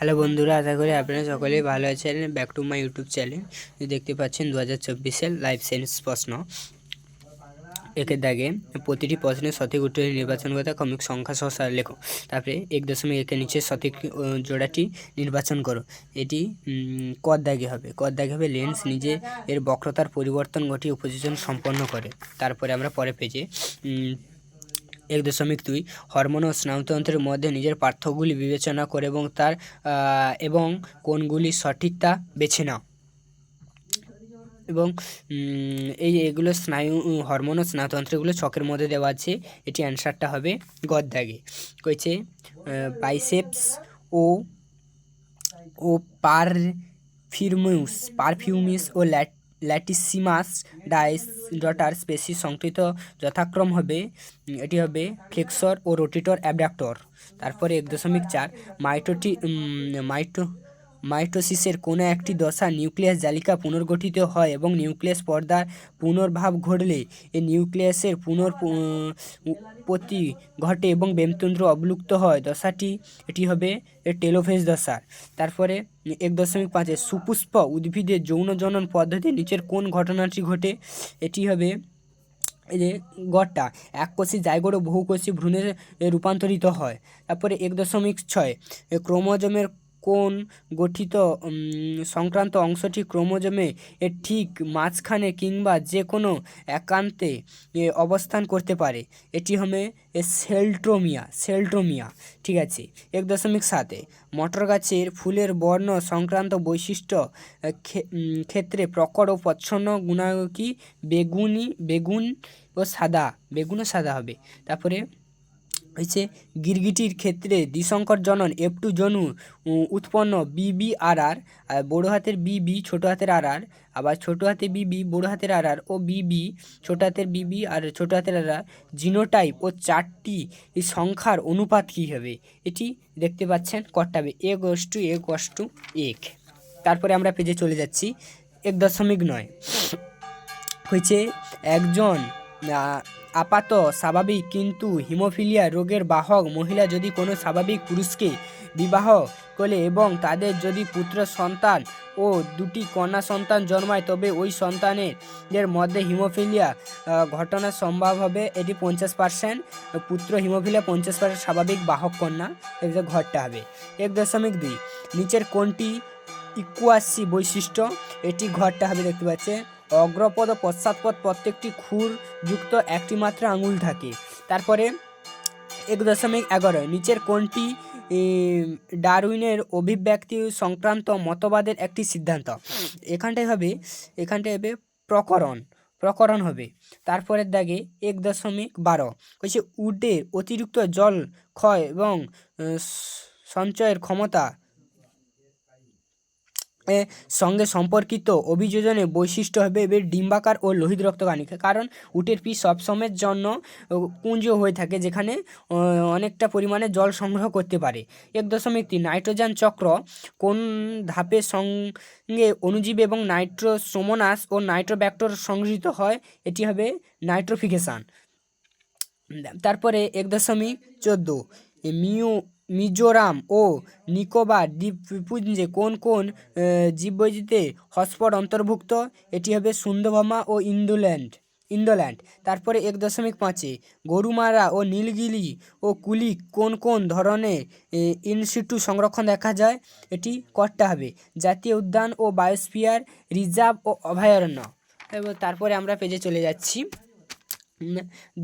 Hello বন্ধুরা, আশা করি আপনারা সকলেই ভালো আছেন। Back to my YouTube channel দেখতে পাচ্ছেন দু হাজার চব্বিশের লাইভ সায়েন্স প্রশ্ন। একের দাগে প্রতিটি প্রশ্নের সঠিক উত্তর নির্বাচন করতে ক্রমিক সংখ্যা সহ লেখো। তারপরে এক দশমিক একের নিচে সঠিক জোড়াটি নির্বাচন করো। এটি কর দাগে হবে? কর দাগে হবে লেন্স নিজে এর বক্রতার পরিবর্তন ঘটিয়ে উপযোজন সম্পন্ন করে। তারপরে আমরা পরে পেজে এক দশমিক দুই। হরমোন ও স্নায়ুতন্ত্রের মধ্যে নিজের পার্থক্যগুলি বিবেচনা করে এবং তার এবং কোনগুলি সঠিক তা বেছে নাও। এবং এই এগুলো স্নায়ু, হরমোন ও স্নায়ুতন্ত্রগুলো ছকের মধ্যে দেওয়া আছে। এটি অ্যান্সারটা হবে গদ্দাগে। কইছে বাইসেপস ও ও পারফিউমিউস পারফিউমিস ও ল্যাট ল্যাটিসিমাস ডাইস ডটার স্পেসি সংকৃত যথাক্রম হবে এটি হবে ফ্লেক্সর ও রোটিটর অ্যাবডাক্টর। তারপরে এক দশমিক চার মাইটোটি মাইটো মাইটোসিসের কোনো একটি দশা নিউক্লিয়াস জালিকা পুনর্গঠিত হয় এবং নিউক্লিয়াস পর্দার পুনর্ভাব ঘটলে এই নিউক্লিয়াসের পুনর্পতি ঘটে এবং বেমতন্ত্র অবলুপ্ত হয়। দশাটি, এটি হবে এ টেলোফেজ দশার তারপরে এক দশমিক পাঁচে সুপুষ্প উদ্ভিদের যৌন জনন পদ্ধতি নিচের কোন ঘটনাটি ঘটে? এটি হবে যে গড়টা, এককোষী জায়গোড় ও বহুকোষী ভ্রূণে রূপান্তরিত হয়। তারপরে এক দশমিক ছয় এ ক্রোমোজোমের কোন গঠিত সংক্রান্ত অংশটি ক্রোমোজোমে ঠিক মাঝখানে কিংবা যে কোনো একান্তে অবস্থান করতে পারে। এটি হবে সেলট্রোমিয়া সেলট্রোমিয়া ঠিক আছে? এক দশমিক সাতে। মটর গাছের ফুলের বর্ণ সংক্রান্ত বৈশিষ্ট্য ক্ষেত্রে প্রকট ও প্রচ্ছন্ন গুণাঙ্গী বেগুনি, বেগুন ও সাদা, বেগুন ও সাদা হবে। তারপরে হচ্ছে গিরগিটির ক্ষেত্রে দ্বিসংকর জনন, এফ টু জনু উৎপন্ন বিবি আর আর বড়ো হাতের বিবি ছোটো হাতের আর আর, আবার ছোটো হাতে বিবি বড়ো হাতের আর আর ও বিবি ছোটো হাতের বিবি আর ছোটো হাতের আর আর, জিনোটাইপ ও চারটি সংখ্যার অনুপাত কী হবে? এটি দেখতে পাচ্ছেন কটা হবে এ goes to, A goes to, এক। তারপরে আমরা পেজে চলে যাচ্ছি, এক দশমিক নয়। হয়েছে একজন আপাত স্বাভাবিক, কিন্তু হিমোফিলিয়া রোগের বাহক মহিলা যদি কোনো স্বাভাবিক পুরুষকে বিবাহ করে এবং তাদের যদি পুত্র সন্তান ও দুটি কন্যা সন্তান জন্মায়, তবে ওই সন্তানের মধ্যে হিমোফিলিয়া ঘটনা সম্ভব হবে। এটি পঞ্চাশ পার্সেন্ট পুত্র হিমোফিলিয়া পঞ্চাশ পার্সেন্ট স্বাভাবিক বাহক কন্যা। এতে ঘরটা হবে, এক দশমিক দুই। নিচের কোনটি? ইকুয়াসি বৈশিষ্ট্য। এটি ঘরটা হবে দেখতে পাচ্ছে অগ্রপদ ও পশ্চাৎপদ প্রত্যেকটি যুক্ত একটি মাত্র আঙুল থাকে। তারপরে এক দশমিক এগারো, নিচের কোনটি ডারউইনের অভিব্যক্তি সংক্রান্ত মতবাদের একটি সিদ্ধান্ত। এখানটায় হবে এখানটায় হবে প্রকরণ প্রকরণ হবে। তারপরের দাগে এক দশমিক বারো হচ্ছে উডের অতিরিক্ত জল ক্ষয় এবং সঞ্চয়ের ক্ষমতা সঙ্গে সম্পর্কিত অভিযোজনের বৈশিষ্ট্য হবে এবার ডিম্বাকার ও লোহিত রক্তকানিকা কারণ উটের পিস সবসময়ের জন্য ও, পুঞ্জ হয়ে থাকে যেখানে অনেকটা পরিমাণে জল সংগ্রহ করতে পারে। এক দশমিক তিন নাইট্রোজেন চক্র কোন ধাপের সঙ্গে অণুজীব এবং নাইট্রোসোমোনাস ও নাইট্রোব্যাক্টর সংগৃহীত হয়? এটি হবে নাইট্রোফিকেশান তারপরে এক দশমিক চোদ্দ মিউ মিজোরাম ও নিকোবর দ্বীপপুঞ্জে কোন কোন জীববৈচিত্র্যে হটস্পট অন্তর্ভুক্ত? এটি হবে সুন্দরভামা ও ইন্দোল্যান্ড ইন্দোল্যান্ড। তারপরে এক দশমিক পাঁচে, গরুমারা ও নীলগিলি ও কুলিক কোন কোন ধরনের ইনস্টিটিউ সংরক্ষণ দেখা যায়? এটি করতে হবে। জাতীয় উদ্যান ও বায়োস্ফিয়ার, রিজার্ভ ও অভয়ারণ্য। এবং তারপরে আমরা পেজে চলে যাচ্ছি।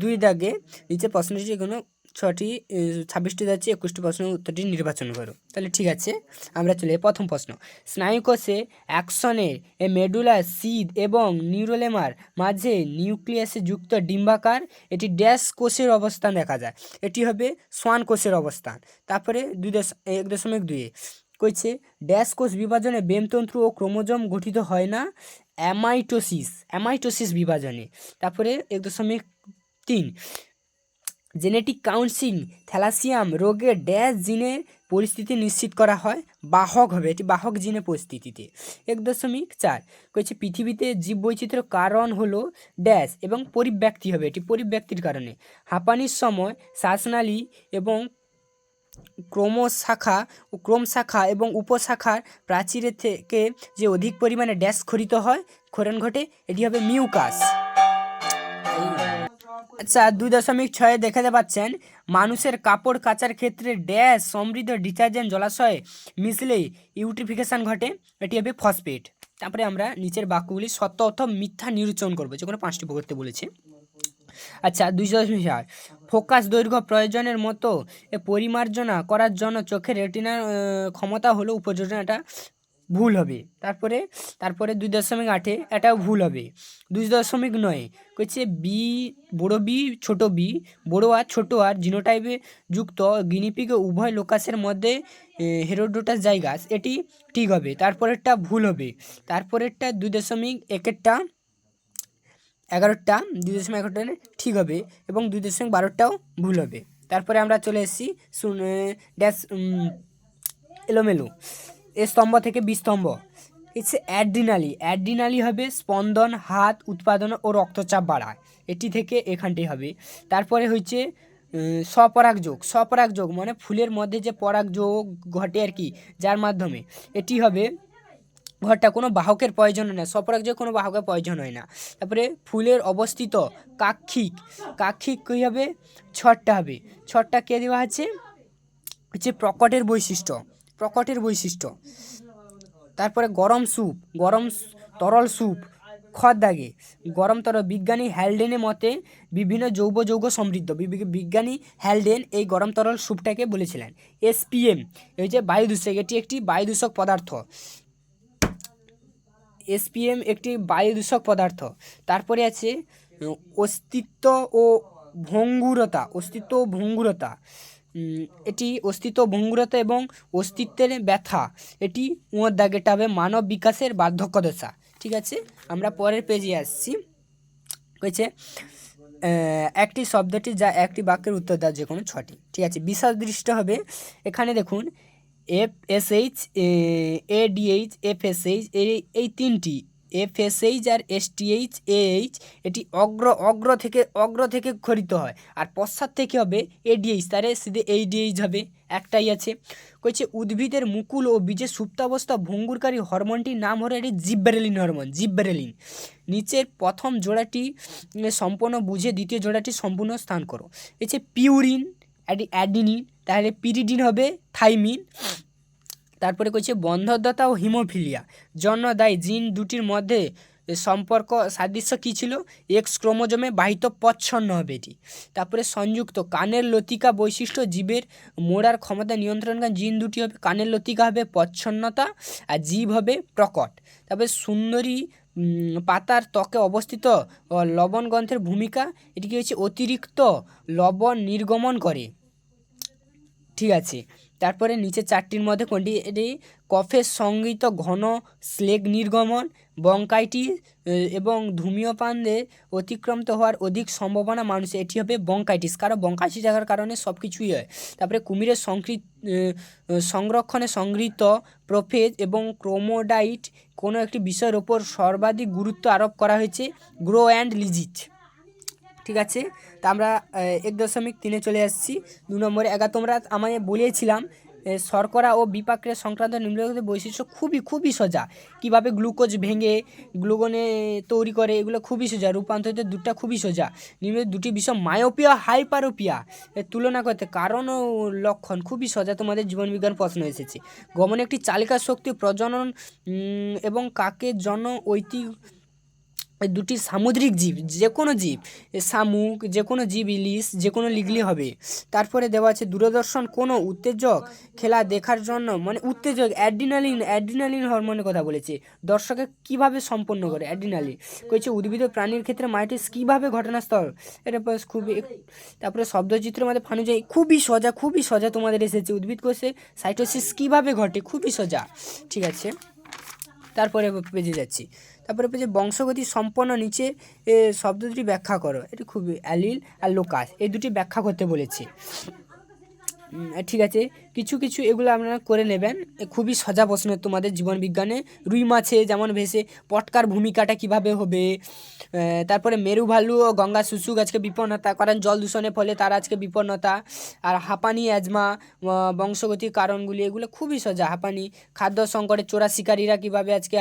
দুই দাগে নিচে প্রশ্নটি কোনো ছটি ছাব্বিশটি যাচ্ছে, একুশটি প্রশ্নের উত্তরটি নির্বাচন করো। তাহলে ঠিক আছে, আমরা চলে প্রথম প্রশ্ন। স্নায়ুকোষে অ্যাকশনের এ মেডুলার সিদ এবং নিউরোলেমার মাঝে নিউক্লিয়াসে যুক্ত ডিম্বাকার, এটি ড্যাশ কোষের অবস্থান দেখা যায়। এটি হবে সোয়ান কোষের অবস্থান। তারপরে দুই দশ, এক দশমিক দুয়ে কইছে, ড্যাশ কোষ বিভাজনে বেমতন্ত্র ও ক্রোমোজোম গঠিত হয় না? অ্যামাইটোসিস অ্যামাইটোসিস বিভাজনে। তারপরে এক দশমিক তিন জেনেটিক কাউন্সিল, থ্যালাসিয়াম রোগের ড্যাশ জিনের পরিস্থিতি নিশ্চিত করা হয়, বাহক হবে, এটি বাহক জিনের পরিস্থিতিতে। এক দশমিক চার কয়েছে পৃথিবীতে জীববৈচিত্র্য কারণ হলো ড্যাশ এবং পরিব্যক্তি হবে, এটি পরিব্যক্তির কারণে। হাঁপানির সময় শ্বাসনালী এবং ক্রমশাখা ও ক্রম শাখা এবং উপশাখার প্রাচীরের থেকে যে অধিক পরিমাণে ড্যাশ খরিত হয় ক্ষরণ ঘটে, এটি হবে মিউকাস। আচ্ছা দুই দশমিক ছয়ে দেখাতে পাচ্ছেন, মানুষের কাপড় কাচার ক্ষেত্রে ড্যাশ, সমৃদ্ধ ডিটারজেন্ট জলাশয়ে মিশলে ইউট্রিফিকেশন ঘটে। এটি হবে ফসফেট। তারপরে আমরা নিচের বাক্যগুলি সত্য অথবা মিথ্যা নিরূপণ করব, যে কোনো পাঁচটি করতে বলেছে। আচ্ছা দুইশো দশমিক চার, ফোকাস দৈর্ঘ্য প্রয়োজনের মতো এ পরিমার্জনা করার জন্য চোখের রেটিনার ক্ষমতা হলো উপযোজনা এটা ভুল হবে। তারপরে তারপরে দুই দশমিক আটে এটাও ভুল হবে। দুই দশমিক নয়, কইছে বি বড় বি, ছোট বি, বড় আর ছোট আর জিনোটাইপে যুক্ত গিনিপিগ উভয় লোকাসের মধ্যে হেরোডোটাস জায়গাস, এটি ঠিক হবে। তারপরেরটা ভুল হবে। তারপরেরটা দুই দশমিক একেরটা এগারোটা দুই দশমিক এগারোটা ঠিক হবে এবং দুই দশমিক বারোটাও ভুল হবে। তারপরে আমরা চলে এসেছি শুন ড্যাশ এলোমেলো। স্তম্ভ থেকে বি স্তম্ভ। ইটস অ্যাড্রিনালি অ্যাড্রিনালি হবে স্পন্দন, হাত, উৎপাদন ও রক্তচাপ বাড়ায়। এটি থেকে এখানটি হবে। তারপরে হচ্ছে স্বপরাগযোগ স্বপরাগযোগ মানে ফুলের মধ্যে যে পরাগযোগ ঘটে আর কি, যার মাধ্যমে। এটি হবে ঘরটা কোনো বাহকের প্রয়োজন হয় না। স্বপরাগ কোনো বাহকের প্রয়োজন হয় না। তারপরে ফুলের অবস্থিত কাক্ষিক। কাক্ষিক কী হবে? ছটটা হবে। ছটটা কে দেওয়া আছে? হচ্ছে প্রকটের বৈশিষ্ট্য। প্রকটের বৈশিষ্ট্য। তারপরে গরম স্যুপ, গরম তরল স্যুপ খদ দাগে। গরম তরল, বিজ্ঞানী হ্যালডেনের মতে বিভিন্ন জৈব যৌগ সমৃদ্ধ। বিজ্ঞানী হ্যালডেন এই গরম তরল স্যুপটাকে বলেছিলেন। এসপিএম, এই যে বায়ু দূষক এটি একটি বায়ু দূষক পদার্থ। এসপিএম একটি বায়ু দূষক পদার্থ। তারপরে আছে অস্তিত্ব ও ভঙ্গুরতা, অস্তিত্ব ও ভঙ্গুরতা। এটি অস্তিত্ব ভঙ্গুরতা এবং অস্তিত্বের ব্যথা। এটি উঁয়োর দাগেটা হবে মানব বিকাশের বার্ধক্য দশা ঠিক আছে? আমরা পরের পেজে আসছি। হয়েছে একটি শব্দটি যা একটি বাক্যের উত্তর দেওয়ার যে কোনো ছটি ঠিক আছে? বিশেষ দৃষ্ট হবে। এখানে দেখুন F S H A DH F S H এই তিনটি। এফ এস এইচ আর এস টিএইচ এ এইচ এটি অগ্র অগ্র থেকে অগ্র থেকে খরিত হয়। আর পশ্চাৎ থেকে হবে এডিএইচ তারে সিধে এইডিএইচ হবে, একটাই আছে। কইছে, উদ্ভিদের মুকুল ও বীজের সুপ্তাবস্থা ভঙ্গুরকারী হরমোনটির নাম হলো এটি জিব্বারেলিন হরমোন জিব্বারেলিন নিচের প্রথম জোড়াটি সম্পূর্ণ বুঝে দ্বিতীয় জোড়াটি সম্পূর্ণ স্থান করো। এছে পিউরিন অ্যাডি অ্যাডিনিন, তাহলে পিরিডিন হবে থাইমিন। তারপরে কইছে বন্ধদ্বতা ও হিমোফিলিয়া। জন্য জিন দুটির মধ্যে সম্পর্ক সাদৃশ্য কী ছিল? এক্স ক্রোমোজোমে বাহিত পচ্ছন্ন হবে এটি। তারপরে সংযুক্ত, কানের লতিকা বৈশিষ্ট্য জীবের মোড়ার ক্ষমতা নিয়ন্ত্রণকারী জিন দুটি হবে কানের লতিকা হবে পচ্ছন্নতা আর জীব হবে প্রকট। তারপরে সুন্দরী পাতার ত্বকে অবস্থিত লবণ গ্রন্থের ভূমিকা, এটি কি হচ্ছে অতিরিক্ত লবণ নির্গমন করে। ঠিক আছে। তারপরে নিচে চারটির মধ্যে কোনটি? এটি কফের সংগীত ঘন স্লেগ নির্গমন বঙ্কাইটিস এবং ধূমীয়পানদের অতিক্রান্ত হওয়ার অধিক সম্ভাবনা মানুষের। এটি হবে বঙ্কাইটিস। কারণ বঙ্কাইটিস থাকার কারণে সব কিছুই হয়। তারপরে কুমিরের সংকৃত সংরক্ষণে সংগৃহীত প্রোফেজ এবং ক্রোমোডাইট কোনো একটি বিষয়ের ওপর সর্বাধিক গুরুত্ব আরোপ করা হয়েছে। Grow and legit. ঠিক আছে? তা আমরা এক দশমিক তিনে চলে আসছি। দু নম্বরে একা তোমরা আমায় বলেছিলাম শর্করা ও বিপাকের সংক্রান্ত নিম্নলিখিত বৈশিষ্ট্য খুবই খুবই সোজা। কীভাবে গ্লুকোজ ভেঙে গ্লুকোনে তৈরি করে, এগুলো খুবই সোজা। রূপান্তরিত দুটা খুবই সোজা। নিম্ন দুটি বিষয়, মায়োপিয়া, হাইপারোপিয়া। তুলনা করতে কারণ ও লক্ষণ খুবই সোজা তোমাদের জীবনবিজ্ঞান প্রশ্ন এসেছে। গমনে একটি চালিকা শক্তি প্রজনন এবং কাকের জন ঐতিহ এই দুটি সামুদ্রিক জীব যে কোনো জীব শামুক যে কোনো জীব ইলিশ যে কোনো লিগলি হবে। তারপরে দেওয়া আছে দূরদর্শন, কোনো উত্তেজক খেলা দেখার জন্য মানে উত্তেজক, অ্যাড্রিনালিন অ্যাড্রিনালিন হরমোনের কথা বলেছে। দর্শকে কীভাবে সম্পন্ন করে? অ্যাড্রিনালিন। কইছে উদ্ভিদ প্রাণীর ক্ষেত্রে মাইটিস কীভাবে ঘটনাস্থল? এটা খুবই তারপরে শব্দচিত্রের মধ্যে ফানুজায় খুবই সোজা, খুবই সজা তোমাদের এসেছে। উদ্ভিদ কোষে সাইটোসিস কীভাবে ঘটে? খুবই সোজা। ঠিক আছে। তারপরে পেজে যাচ্ছি। তারপরে পেজে বংশগতি সম্পন্ন নিচে শব্দ দুটি ব্যাখ্যা করো। এটি খুবই অ্যালিল আর লোকাস। এই দুটি ব্যাখ্যা করতে বলেছে। ঠিক আছে। কিছু কিছু এগুলো আপনারা করে নেবেন। খুবই সজা প্রশ্ন তোমাদের জীবন বিজ্ঞানে। রুই মাছে যেমন ভেসে, পটকার ভূমিকাটা কীভাবে হবে? তারপরে মেরু ভালু ও গঙ্গা শুশুক আজকে বিপন্নতা কারণ জল দূষণের ফলে তার আজকে বিপন্নতা। আর হাঁপানি, অ্যাজমা বংশগতির কারণগুলি, এগুলো খুবই সজা। হাঁপানি, খাদ্য সংকটে চোরা শিকারীরা কীভাবে আজকে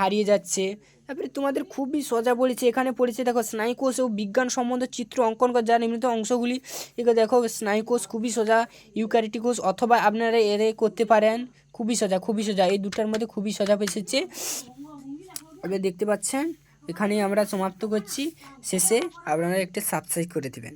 হারিয়ে যাচ্ছে? তারপরে তোমাদের খুবই সোজা বলেছে, এখানে পড়েছে, দেখো স্নায়ুকোষ ও বিজ্ঞান সম্বন্ধ চিত্র অঙ্কন করা, যার নির্মিত অংশগুলি এগুলো দেখো স্নায়ুকোষ খুবই সোজা ইউক্যারিটিকোষ অথবা আপনারা এরে করতে পারেন, খুবই সোজা খুবই সোজা, এই দুটার মধ্যে খুবই সোজা এসেছে। আপনি দেখতে পাচ্ছেন, এখানেই আমরা সমাপ্ত করছি, শেষে আপনারা একটা সাবস্ক্রাইব করে দেবেন।